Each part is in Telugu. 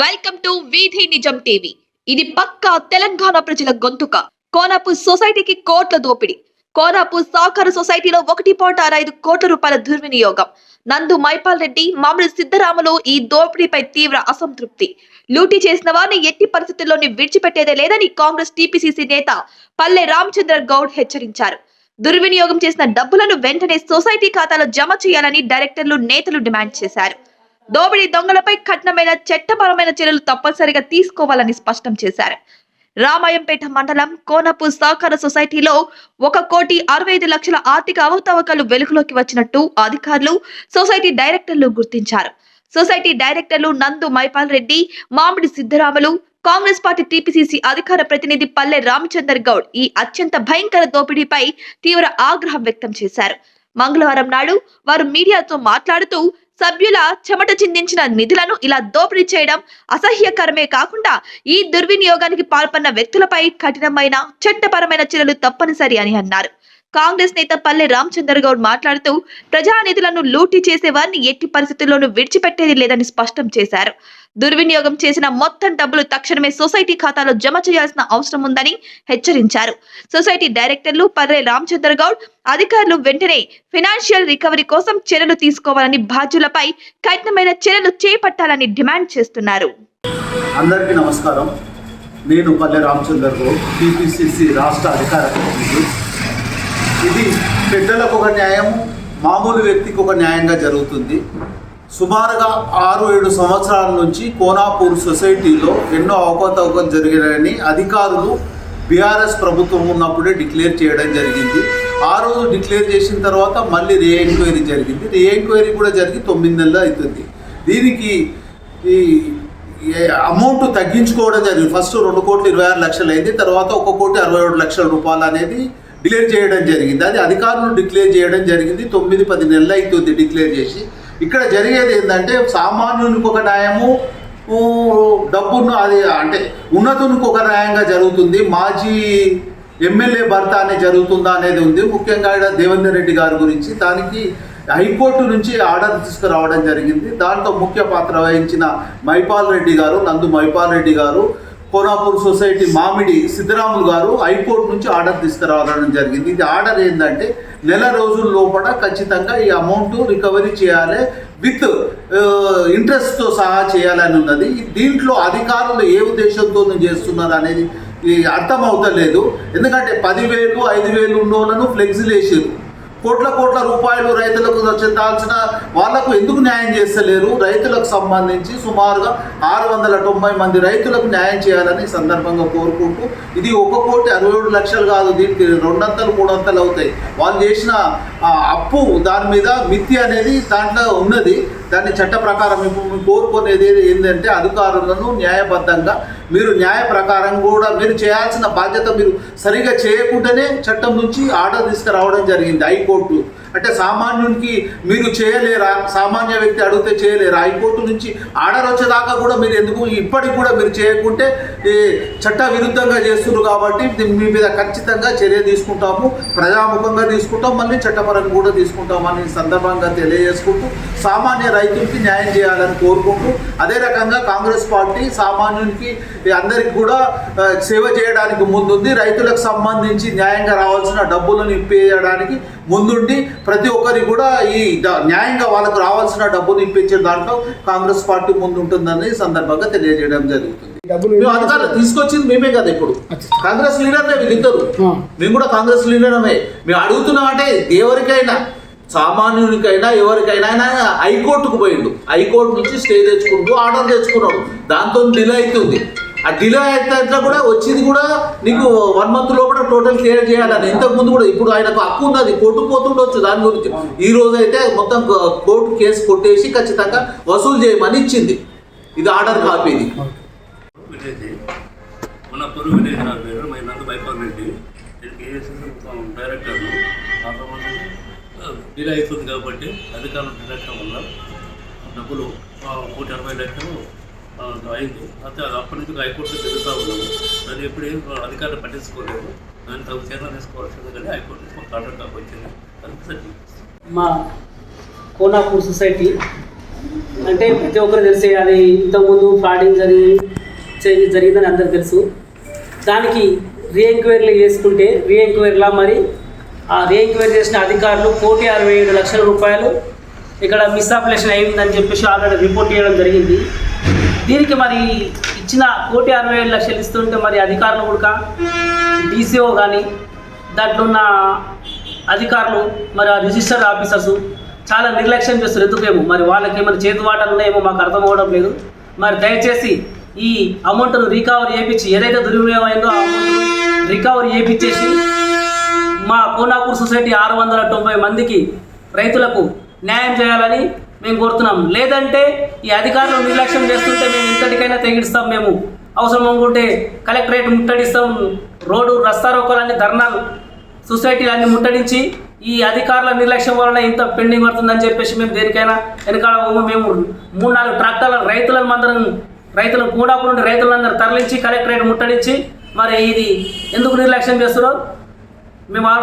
వెల్కమ్ టు వీధి నిజం టీవీ ఇది పక్కా తెలంగాణ ప్రజల గొంతుక. కోనపు సొసైటీకి కోట్ల దోపిడీ. కోనపు సహకార సొసైటీలో ఒకటి పాయింట్ ఆరు ఐదు కోట్ల రూపాయల దుర్వినియోగం. నందు మైపాల్ రెడ్డి మామిడి సిద్ధరాములు ఈ దోపిడీపై తీవ్ర అసంతృప్తి. లూటీ చేసిన వారిని ఎట్టి పరిస్థితుల్లోని విడిచిపెట్టేదే లేదని కాంగ్రెస్ టీపీసీసీ నేత పల్లె రామచంద్ర గౌడ్ హెచ్చరించారు. దుర్వినియోగం చేసిన డబ్బులను వెంటనే సొసైటీ ఖాతాలో జమ చేయాలని డైరెక్టర్లు నేతలు డిమాండ్ చేశారు. దోపిడీ దొంగలపై కఠినమైన చట్టపరమైన చర్యలు తప్పనిసరిగా తీసుకోవాలని స్పష్టం చేశారు. రామాయంపేట మండలం కోనపు సహకార సొసైటీలో ఒక కోటి అరవై ఐదు లక్షల ఆర్థిక అవతవకలు వెలుగులోకి వచ్చినట్టు అధికారులు సొసైటీ డైరెక్టర్లు గుర్తించారు. సొసైటీ డైరెక్టర్లు నందు మైపాల్ రెడ్డి మామిడి సిద్ధరాములు కాంగ్రెస్ పార్టీ టీపీసీసీ అధికార ప్రతినిధి పల్లె రామచందర్ గౌడ్ ఈ అత్యంత భయంకర దోపిడీపై తీవ్ర ఆగ్రహం వ్యక్తం చేశారు. మంగళవారం నాడు వారు మీడియాతో మాట్లాడుతూ సభ్యుల చెమట చిందించిన నిధులను ఇలా దోపిడీ చేయడం అసహ్యకరమే కాకుండా ఈ దుర్వినియోగానికి పాల్పడిన వ్యక్తులపై కఠినమైన చట్టపరమైన చర్యలు తప్పనిసరి అని అన్నారు. కాంగ్రెస్ నేత పల్లె రామచంద్ర గౌడ్ మాట్లాడుతూ ప్రజానిధులను లూటీ చేసే వారిని ఎట్టి పరిస్థితుల్లోనూ విడిచిపెట్టేది లేదని స్పష్టం చేశారు. దుర్వినియోగం చేసిన మొత్తం డబ్బులు తక్షణమే సొసైటీ ఖాతాలో జమ చేయాల్సిన అవసరం ఉందని హెచ్చరించారు. సొసైటీ డైరెక్టర్లు పర్రే రామచంద్ర గౌడ్ అధికారులు వెంటనే ఫినాన్షియల్ రికవరీ కోసం చర్యలు తీసుకోవాలని బాధ్యులపై కఠినమైన చర్యలు చేపట్టాలని డిమాండ్ చేస్తున్నారు. అందరికీ నమస్కారం. నేను పల్లె రామచంద్ర గౌడ్ టీపీసీసీ రాష్ట్ర అధికార ఇది పెద్దలకు ఒక న్యాయం మామూలు వ్యక్తికి ఒక న్యాయంగా జరుగుతుంది. సుమారుగా ఆరు ఏడు సంవత్సరాల నుంచి కోనాపూర్ సొసైటీలో ఎన్నో అవకతవకలు జరిగినాయని అధికారులు బీఆర్ఎస్ ప్రభుత్వం ఉన్నప్పుడే డిక్లేర్ చేయడం జరిగింది. ఆ రోజు డిక్లేర్ చేసిన తర్వాత మళ్ళీ రీ ఎంక్వైరీ జరిగింది. రీ ఎంక్వైరీ కూడా జరిగి తొమ్మిది నెలలు అవుతుంది. దీనికి ఈ అమౌంట్ తగ్గించుకోవడం జరిగింది. ఫస్ట్ రెండు కోట్ల ఇరవై ఆరు లక్షలు అయింది. తర్వాత ఒక కోటి అరవై ఏడు లక్షల రూపాయలు అనేది డిక్లేర్ చేయడం జరిగింది. అది అధికారులు డిక్లేర్ చేయడం జరిగింది. తొమ్మిది పది నెలలు అవుతుంది డిక్లేర్ చేసి. ఇక్కడ జరిగేది ఏంటంటే సామాన్యునికి ఒక న్యాయము డబ్బును అది అంటే ఉన్నతునికి ఒక న్యాయంగా జరుగుతుంది. మాజీ ఎమ్మెల్యే భర్త అనేది జరుగుతుందా అనేది ఉంది. ముఖ్యంగా ఇక్కడ దేవేందర్ రెడ్డి గారి గురించి దానికి హైకోర్టు నుంచి ఆర్డర్ తీసుకురావడం జరిగింది. దాంట్లో ముఖ్య పాత్ర వహించిన మైపాల్ రెడ్డి గారు నందు మైపాల్ రెడ్డి గారు కోనాపూర్ సొసైటీ మామిడి సిద్ధరాములు గారు హైకోర్టు నుంచి ఆర్డర్ తీసుకురావడం జరిగింది. ఇది ఆర్డర్ ఏంటంటే నెల రోజుల లోపల ఖచ్చితంగా ఈ అమౌంట్ రికవరీ చేయాలి విత్ ఇంట్రెస్ట్తో సహా చేయాలని ఉన్నది. దీంట్లో అధికారులు ఏ ఉద్దేశంతో చేస్తున్నారు అనేది ఈ అర్థమవుతలేదు. ఎందుకంటే పదివేలు ఐదు వేలు ఉన్నోళ్ళను ఫ్లెక్సీలు వేసారు కోట్ల కోట్ల రూపాయలు రైతులకు చెందాల్సిన వాళ్ళకు ఎందుకు న్యాయం చేస్తలేరు? రైతులకు సంబంధించి సుమారుగా ఆరు వందల తొంభై మంది రైతులకు న్యాయం చేయాలని సందర్భంగా కోరుకుంటూ ఇది ఒక కోటి అరవై ఏడు లక్షలు కాదు దీనికి రెండంతలు మూడంతలు అవుతాయి. వాళ్ళు చేసిన అప్పు దాని మీద మిత్తి అనేది దాంట్లో ఉన్నది. దాన్ని చట్ట ప్రకారం మేము కోరుకునేది ఏంటంటే అధికారులను న్యాయబద్ధంగా మీరు న్యాయ ప్రకారం కూడా మీరు చేయాల్సిన బాధ్యత మీరు సరిగా చేయకుండానే చట్టం నుంచి ఆర్డర్ తీసుకురావడం జరిగింది హైకోర్టు. అంటే సామాన్యునికి మీరు చేయలేరా? సామాన్య వ్యక్తి అడిగితే చేయలేరా? హైకోర్టు నుంచి ఆర్డర్ వచ్చేదాకా కూడా మీరు ఎందుకు ఇప్పటికి కూడా మీరు చేయకుంటే ఈ చట్ట విరుద్ధంగా చేస్తున్నారు కాబట్టి మీ మీద ఖచ్చితంగా చర్య తీసుకుంటాము ప్రజాముఖంగా తీసుకుంటాం మళ్ళీ చట్టపరంగా కూడా తీసుకుంటామని అని సందర్భంగా తెలియజేసుకుంటూ సామాన్య రైతులకి న్యాయం చేయాలని కోరుకుంటూ అదే రకంగా కాంగ్రెస్ పార్టీ సామాన్యునికి అందరికి కూడా సేవ చేయడానికి ముందుంది. రైతులకు సంబంధించి న్యాయంగా రావాల్సిన డబ్బులను ఇప్పేయడానికి ముందుండి ప్రతి ఒక్కరికి కూడా ఈ న్యాయంగా వాళ్ళకు రావాల్సిన డబ్బులు ఇప్పించే దాంట్లో కాంగ్రెస్ పార్టీ ముందుంటుందని ఈ సందర్భంగా తెలియజేయడం జరుగుతుంది. అధికారులు తీసుకొచ్చింది మేమే కదా ఇప్పుడు. కాంగ్రెస్ లీడర్లే వీళ్ళిద్దరు. మేము కూడా కాంగ్రెస్ లీడరమే. మేము అడుగుతున్నాం అంటే ఎవరికైనా సామాన్యునికైనా ఎవరికైనా ఆయన హైకోర్టుకు పోయిండు. హైకోర్టు నుంచి స్టే తెచ్చుకుంటూ ఆర్డర్ తెచ్చుకున్నాడు. దాంతో డిలే అవుతుంది. ఆ డిలే అయితే కూడా వచ్చింది కూడా నీకు వన్ మంత్ లోపల టోటల్ క్లియర్ చేయాలని. ఇంతకు ముందు కూడా ఇప్పుడు ఆయనకు హక్కు ఉన్నది కోర్టు పోతుండొచ్చు దాని గురించి. ఈ రోజు అయితే మొత్తం కోర్టు కేసు కొట్టేసి ఖచ్చితంగా వసూలు చేయమని ఇచ్చింది. ఇది ఆర్డర్ కాపీ ఇది. మన పొరుగు విలేజ్ నా పేరు మై నందు బైపాల్ రెడ్డి నేను కేఎస్ఎస్ డైరెక్టర్ను డిలే అవుతుంది కాబట్టి అధికారులు డిలక్షన్ వల్ల డబ్బులు కోటి అరవై లక్షలు అయింది. అయితే అది అప్పటి నుంచి హైకోర్టు తిరుగుతూ ఉన్నాము. దాన్ని ఎప్పుడు అధికారులు పట్టించుకోలేదు. దాన్ని తగు చర్యలు తీసుకోవాల్సింది కానీ హైకోర్టు నుంచి మాకు వచ్చింది. అది మా కోనాపూర్ సొసైటీ అంటే ప్రతి ఒక్కరు తెలిసే అది ఇంతకుముందు ఫ్రాడింగ్ జరిగి జరిగిందని అందరికి తెలుసు. దానికి రీఎంక్వైరీలు చేసుకుంటే రీఎంక్వైరీలా మరి ఆ రీఎంక్వైరీ చేసిన అధికారులు కోటి అరవై ఏడు లక్షల రూపాయలు ఇక్కడ మిస్అప్లేషన్ అయిందని చెప్పేసి ఆల్రెడీ రిపోర్ట్ చేయడం జరిగింది. దీనికి మరి ఇచ్చిన కోటి అరవై ఏడు లక్షలు ఇస్తుంటే మరి అధికారులు కూడా డీసీఓ కానీ దాంట్లో ఉన్న అధికారులు మరి ఆ రిజిస్టర్ ఆఫీసర్స్ చాలా నిర్లక్ష్యం చేస్తారు ఎందుకేమో? మరి వాళ్ళకి ఏమైనా చేతువాటలు ఉన్నాయేమో మాకు అర్థం అవ్వడం లేదు. మరి దయచేసి ఈ అమౌంట్ను రికవరీ చేయించి ఏదైతే దుర్వినియోగం అయిందో ఆ అమౌంట్ రికవరీ చేయించేసి మా కోనాపూర్ సొసైటీ ఆరు వందల తొంభై మందికి రైతులకు న్యాయం చేయాలని మేము కోరుతున్నాం. లేదంటే ఈ అధికారులు నిర్లక్ష్యం చేస్తుంటే మేము ఇంతటికైనా తెగిస్తాం మేము. అవసరం అనుకుంటే కలెక్టరేట్ ముట్టడిస్తాం. రోడ్డు రస్తా రోకోలన్నీ ధర్నాలు సొసైటీలన్నీ ముట్టడించి ఈ అధికారుల నిర్లక్ష్యం వలన ఇంత పెండింగ్ పడుతుందని చెప్పేసి మేము దేనికైనా వెనకాల మేము మూడు నాలుగు ట్రాక్టర్ల రైతులను మందరం రైతులను కూడా నుండి రైతులందరూ తరలించి కలెక్టరేట్ ముట్టడించి మరి ఇది ఎందుకు నిర్లక్ష్యం చేస్తారో మేము ఆ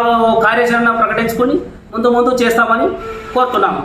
కార్యాచరణ ప్రకటించుకొని ముందు ముందు చేస్తామని కోరుతున్నాము.